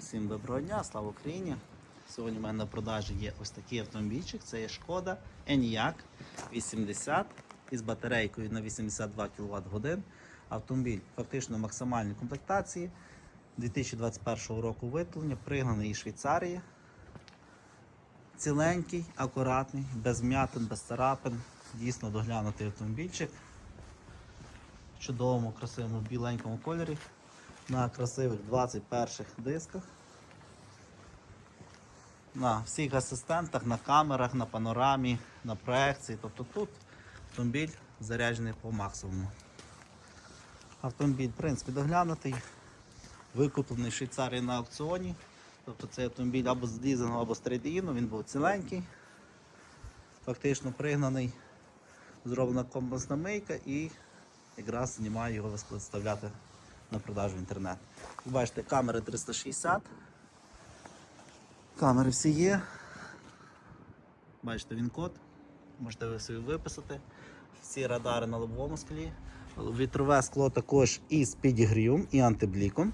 Всім доброго дня, слава Україні! Сьогодні в мене на продажі є ось такий автомобільчик. Це є шкода Enyaq 80 із батарейкою на 82 кВт годин. Автомобіль фактично максимальної комплектації 2021 року виготовлення, пригнаний із Швейцарії. Ціленький, акуратний, без м'ятин, без царапин. Дійсно доглянутий автомобільчик. В чудовому, красивому біленькому кольорі на красивих 21 дисках. На всіх асистентах, на камерах, на панорамі, на проекції. Тобто тут автомобіль заряджений по максимуму. Автомобіль, в принципі, доглянутий, викуплений в Швейцарії на аукціоні. Тобто цей автомобіль або з лізингу, або з трейдіну, він був ціленький, фактично пригнаний, зроблена комплексна мийка і якраз знімаю його виставляти на продажу інтернет. Ви бачите, камери 360. Камери всі є. Бачите він код. Можете ви собі виписати. Всі радари на лобовому склі. Вітрове скло також із підігрівом і антибліком.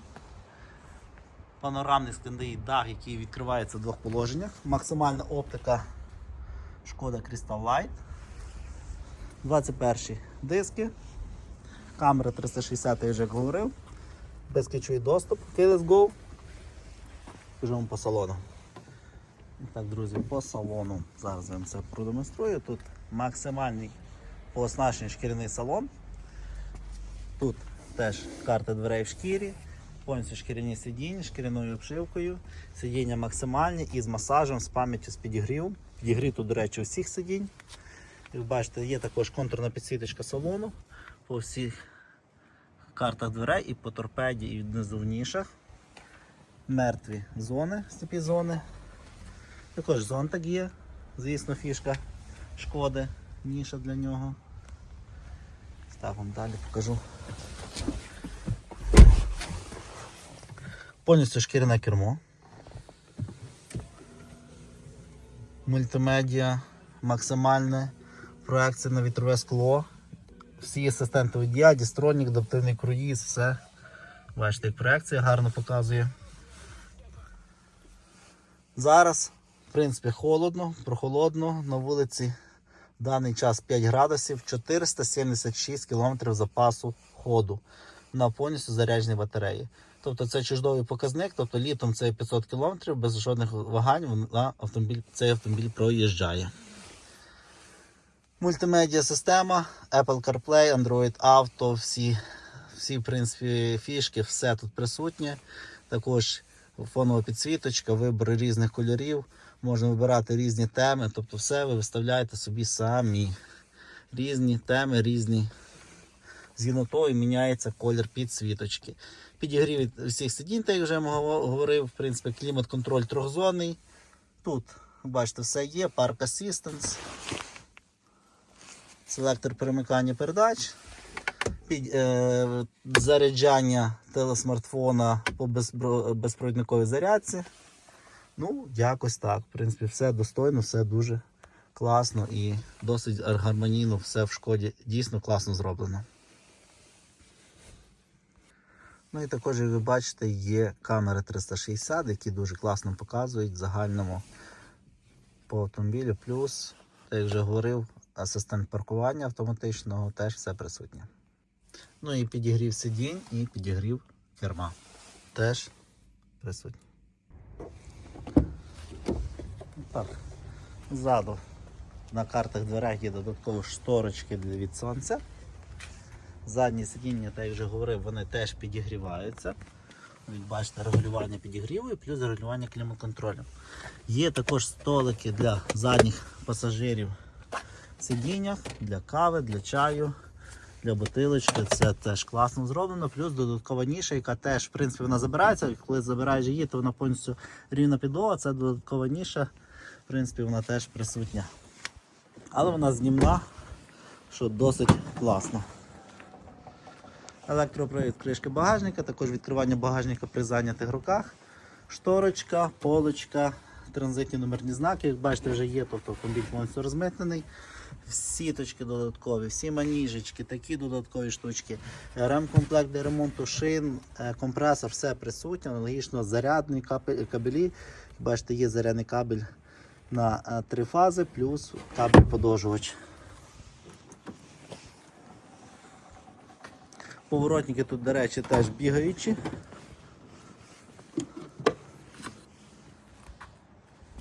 Панорамний скляний дах, який відкривається в двох положеннях. Максимальна оптика шкода Crystal Light. 21 диски. Камера 360, я вже говорив. Безключовий доступ. Okay, let's go. Біжимо по салону. Так, друзі, по салону. Зараз я вам це продемонструю. Тут максимальний по оснащенню шкіряний салон. Тут теж карта дверей в шкірі, повністю шкіряні сидіння, шкіряною обшивкою. Сидіння максимальні з масажем, з пам'яттю, з підігрівом. Підігрів тут, до речі, усіх сидінь. Як бачите, є також контурна підсвіточка салону по всіх картах дверей і по торпеді, і внизу в нішах. Мертві зони, сліпі зони. Також зонтик є, звісно, фішка шкоди, ніша для нього. Так, вам далі покажу. Повністю шкіряне кермо. Мультимедіа, максимальне, проекція на вітрове скло. Всі асистенти водія, дістронік, адаптивний круїз, все. Бачите, як проекція гарно показує. Зараз, в принципі, холодно, прохолодно. На вулиці в даний час 5 градусів, 476 км запасу ходу на повністю зарядженій батареї. Тобто це чудовий показник, тобто літом це 500 км без жодних вагань на автомобіль, цей автомобіль проїжджає. Мультимедіа система, Apple CarPlay, Android Auto, всі, всі в принципі, фішки, все тут присутнє. Також фонова підсвіточка, вибір різних кольорів. Можна вибирати різні теми, тобто все ви виставляєте собі самі. Різні теми, різні. Згідно того міняється колір підсвіточки. Підігрів від всіх сидінь, як вже говорив, в принципі, клімат-контроль трьохзонний. Тут, бачите, все є, Park Assistance селектор перемикання передач, під, е, заряджання телесмартфона по безпро- безпровідниковій зарядці. Ну, якось так. В принципі, все достойно, все дуже класно і досить гармонійно, все в шкоді дійсно класно зроблено. Ну і також, як ви бачите, є камери 360, які дуже класно показують в загальному по автомобілю. Плюс, як вже говорив, асистент паркування автоматичного теж все присутнє. Ну і підігрів сидінь, і підігрів керма. Теж присутній. Так, ззаду на картах дверях є додаткові шторочки від сонця. Задні сидіння, так як вже говорив, вони теж підігріваються. Ви бачите регулювання підігріву і плюс регулювання клімат-контролю. Є також столики для задніх пасажирів сидіннях, для кави, для чаю, для бутилочки. Це теж класно зроблено. Плюс додаткова ніша, яка теж в принципі вона забирається. Коли забираєш її, то вона повністю рівна підлога. Це додаткова ніша. В принципі, вона теж присутня. Але вона знімна, що досить класно. Електропривід кришки багажника, також відкривання багажника при зайнятих руках, шторочка, полочка, транзитні номерні знаки. Як бачите, вже є, тобто автомобіль повністю розмитнений. Сіточки додаткові, всі маніжечки, такі додаткові штучки, ремкомплект для ремонту шин, е, компресор, все присутнє, аналогічно зарядні кабелі. Бачите, є зарядний кабель на е, три фази, плюс кабель подовжувач. Поворотники тут, до речі, теж бігаючі.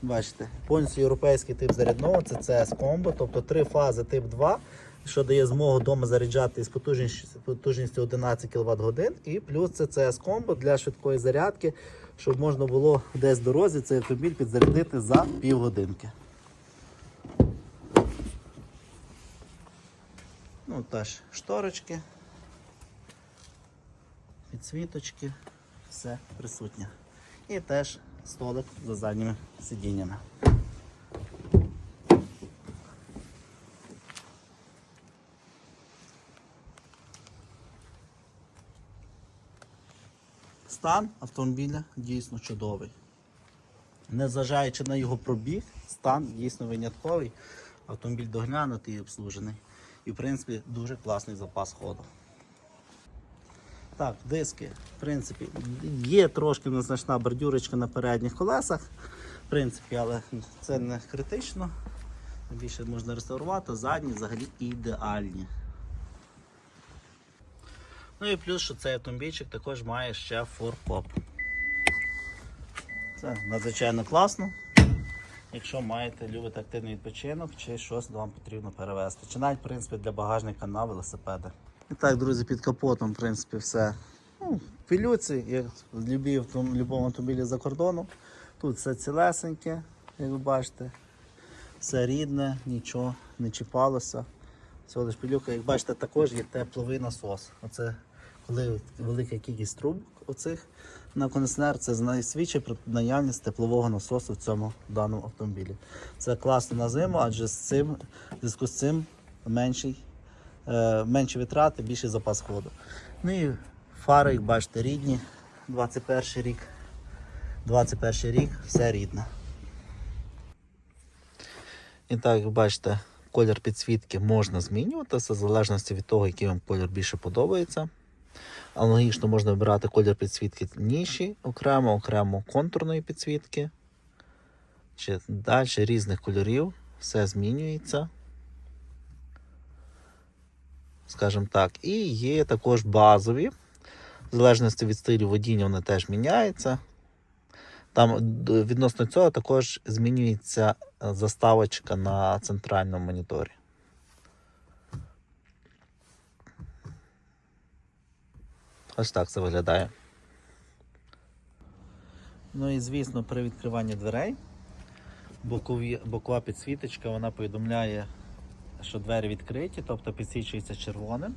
Бачите, повністю європейський тип зарядного, це CS Combo, тобто три фази тип 2, що дає змогу вдома заряджати з потужністю, потужністю 11 кВт годин. І плюс це CS Combo для швидкої зарядки, щоб можна було десь в дорозі цей автомобіль підзарядити за півгодинки. Ну, теж шторочки, підсвіточки, все присутнє. І теж столик за задніми сидіннями. Стан автомобіля дійсно чудовий. Незважаючи на його пробіг, стан дійсно винятковий. Автомобіль доглянутий і обслужений. І, в принципі, дуже класний запас ходу. Так, диски, в принципі, є трошки незначна бордюрочка на передніх колесах, в принципі, але це не критично. Більше можна реставрувати, задні взагалі ідеальні. Ну і плюс, що цей автомобільчик також має ще форкоп. Це надзвичайно класно. Якщо маєте любите активний відпочинок чи щось вам потрібно перевезти. Чи навіть в принципі, для багажника на велосипеди. І так, друзі, під капотом, в принципі, все. Ну, пилюці, як в любому автомобілі за кордоном. Тут все цілесеньке, як ви бачите. Все рідне, нічого не чіпалося. Всього лиш пилюка. Як бачите, також є тепловий насос. Оце коли велика кількість трубок оцих на кондиціонер, це знає- свідчить про наявність теплового насосу в цьому даному автомобілі. Це класно на зиму, адже з цим, в зв'язку з цим менший, менші витрати, більший запас ходу. Ну і фари, як бачите, рідні. 21 рік. 21 рік, все рідне. І так, як бачите, колір підсвітки можна змінюватися в залежності від того, який вам колір більше подобається. Аналогічно можна вибирати колір підсвітки ніші, окремо, окремо контурної підсвітки. Чи далі різних кольорів. Все змінюється. Скажімо так. І є також базові. В залежності від стилю водіння вони теж міняються. Там відносно цього також змінюється е, заставочка на центральному моніторі. Ось так це виглядає. Ну і звісно, при відкриванні дверей бокова підсвіточка вона повідомляє, що двері відкриті, тобто підсвічується червоним.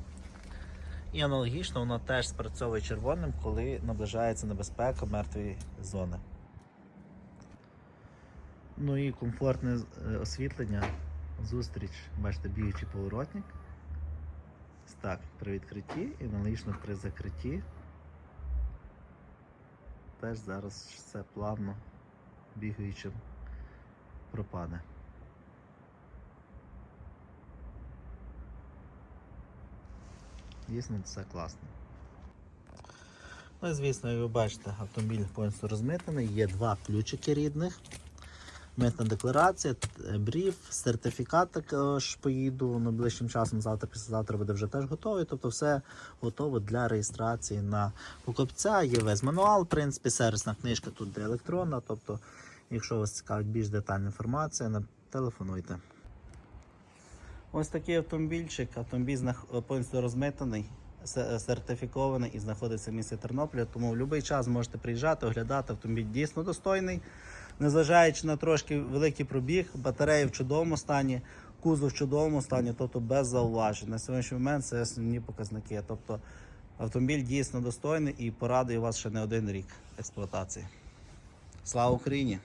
І аналогічно вона теж спрацьовує червоним, коли наближається небезпека мертвої зони. Ну і комфортне е, освітлення. Зустріч, бачите, біючий поворотник. Так, при відкритті і аналогічно при закритті. Теж зараз все плавно бігаючим пропаде. Дійсно, все класно. Ну і звісно, ви бачите, автомобіль повністю розмитаний, є два ключики рідних. Митна декларація, т- бриф, сертифікат також поїду найближчим часом, завтра, післязавтра буде вже теж готовий. Тобто все готово для реєстрації на покупця. Є весь мануал, в принципі, сервісна книжка тут де електронна. Тобто, якщо вас цікавить більш детальна інформація, телефонуйте. Ось такий автомобільчик. Автомобіль знах- повністю розмитаний, сертифікований і знаходиться в місті Тернополя. Тому в будь-який час можете приїжджати, оглядати. Автомобіль дійсно достойний. Незважаючи на трошки великий пробіг, батареї в чудовому стані, кузов в чудовому стані, тобто без зауважень. На сьогоднішній момент це основні показники. Тобто автомобіль дійсно достойний і порадує вас ще не один рік експлуатації. Слава Україні!